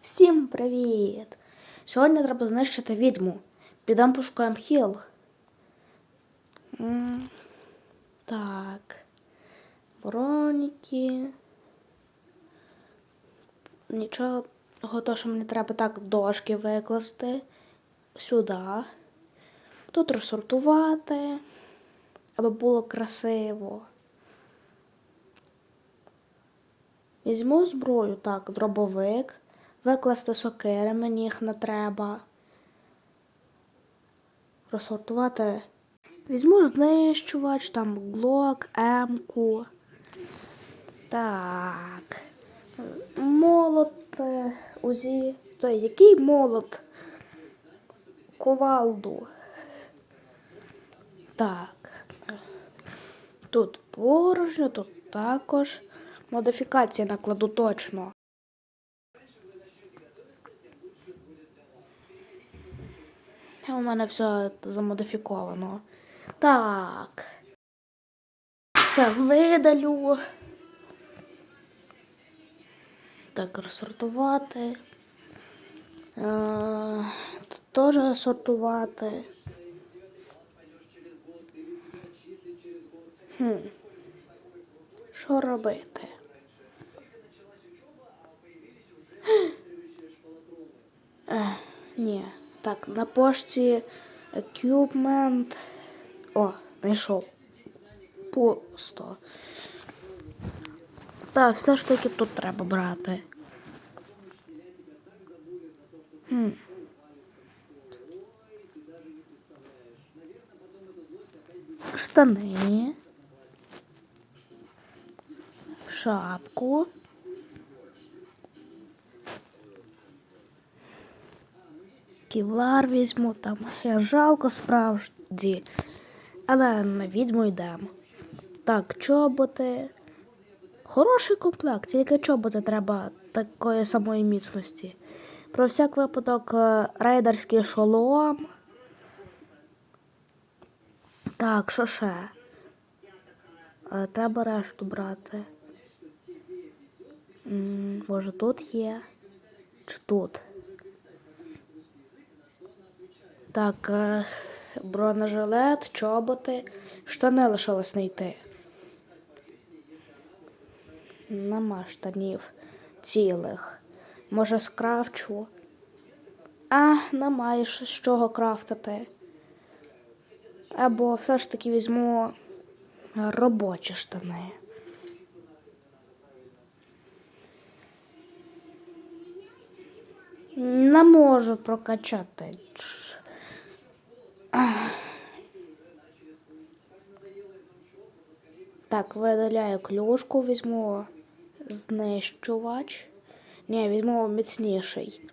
Всім привіт! Сьогодні треба знищити відьму. Підемо пошукаємо хіл. Так. Броніки. Нічого, то, що мені треба так дошки викласти. Сюди. Тут розсортувати, аби було красиво. Візьму зброю, так, дробовик, викласти сокири, мені їх не треба. Розсортувати. Візьму знищувач, там глок, емку. Так. Молот, е, узі. Той, який молот? Ковалду. Так. Тут порожньо, тут також. Модифікації накладу точно. У мене все замодифіковано. Так. Це видалю. Так, розсортувати. Е, Тут теж сортувати. Хм. Що робити? Ні. Так, на пошті equipment. О, знайшов. Пусто. Так, все ж таки тут треба брати. Хм. Штани. Шапку. Ківлар візьму там. Я жалко справді. Але на відьму йдемо. Так, чоботи. Хороший комплект, тільки чоботи треба такої самої міцності. Про всяк випадок е, рейдерський шолом. Так, що ще? Е, Треба решту брати. Може, тут є? Чи тут? Так, е, бронежилет, чоботи, штани лишилось знайти. Нема штанів цілих. Може, скрафчу. А, немає з чого крафтити. Або все ж таки візьму робочі штани. Не можу прокачати. Так, видаляю клюшку, візьму знищувач. Ні, візьму міцніший.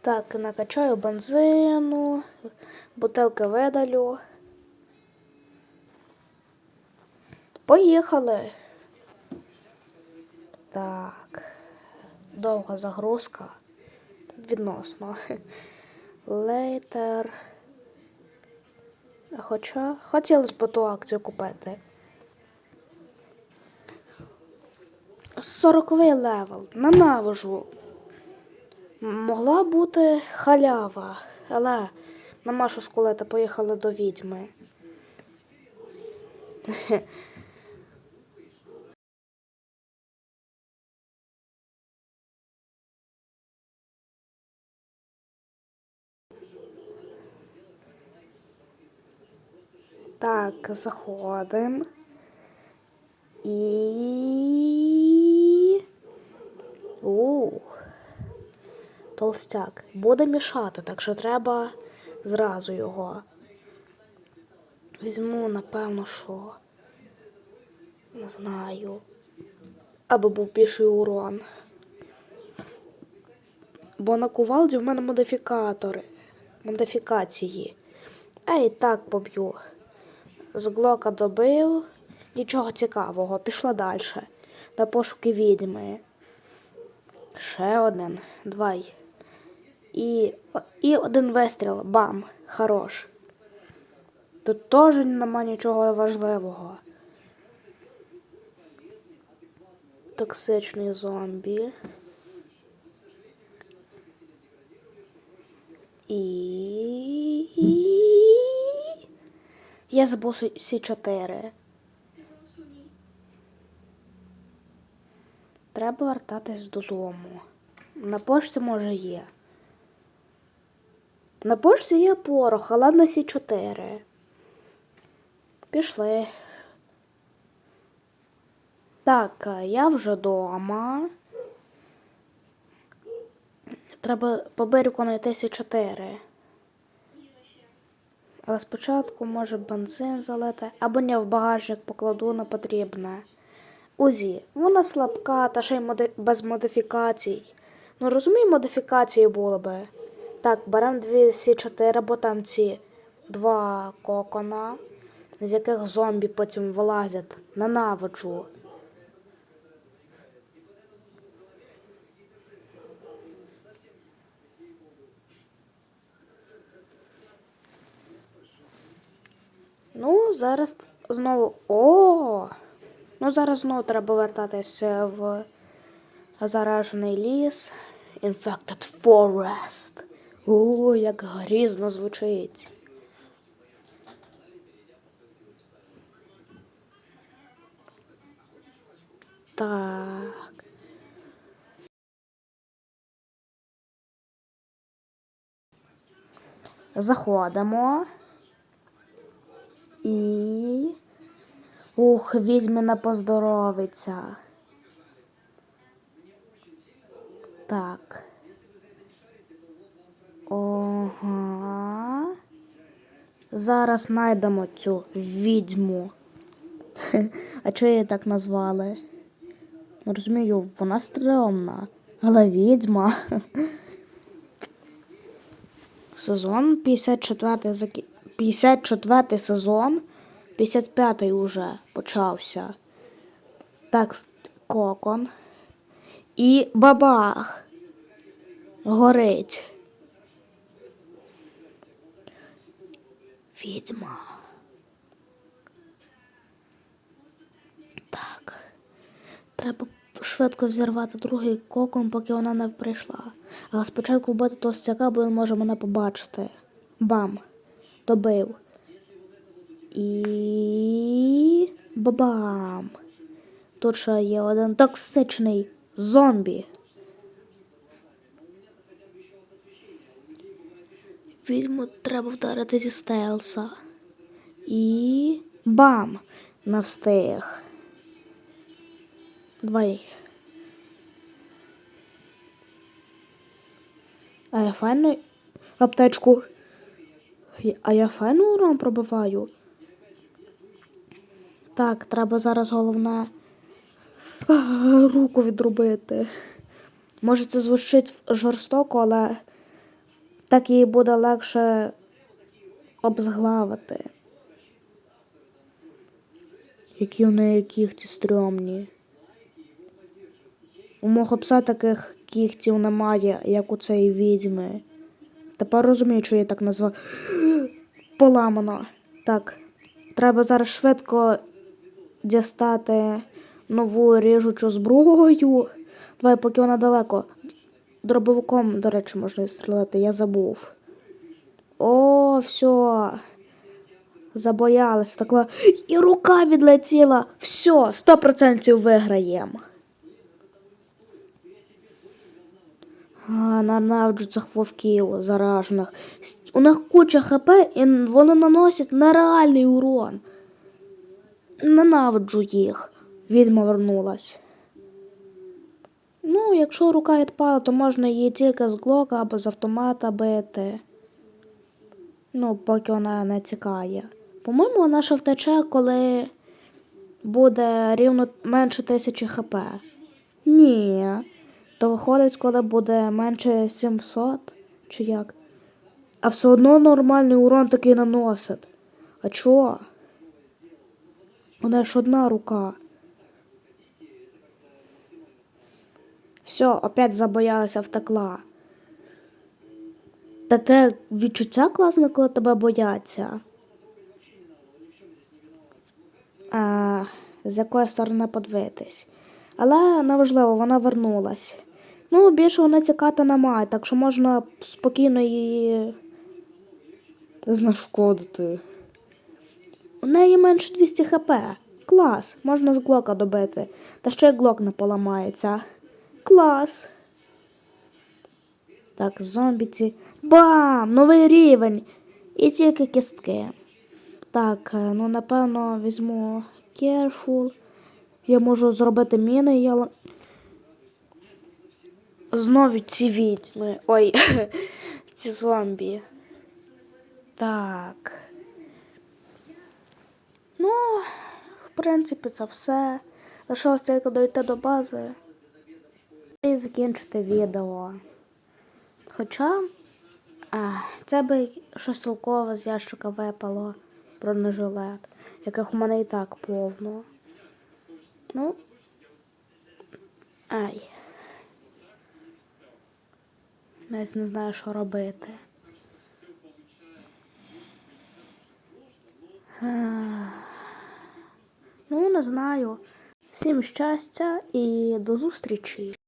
Так, накачаю бензину, бутилки видалю. Поїхали. Так. Довга загрузка. Відносно. Later. Хоча хотілося б ту акцію купити. 40 левел. Ненавижу. Могла бути халява, але нема що скулета поїхали до відьми. Так, заходимо. І. У. Толстяк. Буде мішати, так що треба зразу його. Візьму, напевно, що. Не знаю. Аби був більший урон. Бо на кувалді в мене модифікатори. Модифікації. А так поб'ю. З глока добив. Нічого цікавого. Пішла далі. На пошуки відьми. Ще один. Давай. І, і один вистріл. Бам! Хорош. Тут теж нема нічого важливого. токсичний зомбі. І... Я забув всі чотири. Треба вертатись додому. На пошті може є. На пошті є порох, але на сі 4 Пішли. Так, я вже вдома. Треба по берегу знайти сі 4 Але спочатку може бензин залити, або не в багажник покладу на потрібне. Узі, вона слабка та ще й моди... без модифікацій. Ну розумію, модифікації були би. Так, беремо дві сі 4 бо там ці два кокона, з яких зомбі потім вилазять. Ненавиджу. Зараз знову. О! Ну, зараз знову треба вертатися в заражений ліс. Infected Forest. О, як грізно звучить. Так. Заходимо. І. Ух, візьміна поздоровиться. Так. Ага. Зараз знайдемо цю відьму. А чого її так назвали? Розумію, вона стрьомна, але відьма. Сезон 54 закі... 54 сезон. 55-й уже почався. Так, кокон. І бабах. Горить. Відьма. Так. Треба швидко взірвати другий кокон, поки вона не прийшла. Але спочатку вбити толстяка, бо він може мене побачити. Бам! Добив. І. Бабам! Тут ще є один токсичний зомбі. Відьму треба вдарити зі стелса. І. Бам! Не встиг. Давай. А я файно аптечку. А я файно урон пробиваю. Так, треба зараз головне руку відробити. Може, це звучить жорстоко, але так їй буде легше обзглавити. Які у неї кігті стрьомні. У мого пса таких кігтів немає, як у цієї відьми. Тепер розумію, що я так назвав. Поламано. Так, треба зараз швидко дістати нову ріжучу зброю. Давай, поки вона далеко. Дробовиком, до речі, можна стріляти, я забув. О, все. Забоялась. Так... І рука відлетіла. Все, 100% виграємо. Ненавиджу цих вовків заражених. У них куча хп і вони наносять нереальний урон. Ненавиджу їх. Відьма вернулась. Ну, якщо рука відпала, то можна її тільки з глока або з автомата бити. Ну, поки вона не тікає. По-моєму, вона ще втече, коли буде рівно менше тисячі хп. Ні. То виходить, коли буде менше 700 чи як. А все одно нормальний урон такий наносить. А чого? У неї ж одна рука. Все, опять забоялася, втекла. Таке відчуття класне, коли тебе бояться. А, з якої сторони подивитись. Але неважливо, вона вернулась. Ну, більше вона цікати немає, так що можна спокійно її знешкодити. У неї менше 200 хп. Клас, можна з глока добити. Та ще й глок не поламається. Клас. Так, зомбіці. Бам! Новий рівень! І тільки кістки. Так, е, ну напевно візьму Careful. Я можу зробити міни, Знову ці відьми. Ой, ці зомбі. Так. Ну, в принципі, це все. Лишилося тільки дойти до бази і закінчити відео. Хоча а, це би щось толкове з ящика випало бронежилет, яких у мене і так повно. Ну. Ай. Навіть не знаю, що робити. Ну, не знаю. Всім щастя і до зустрічі!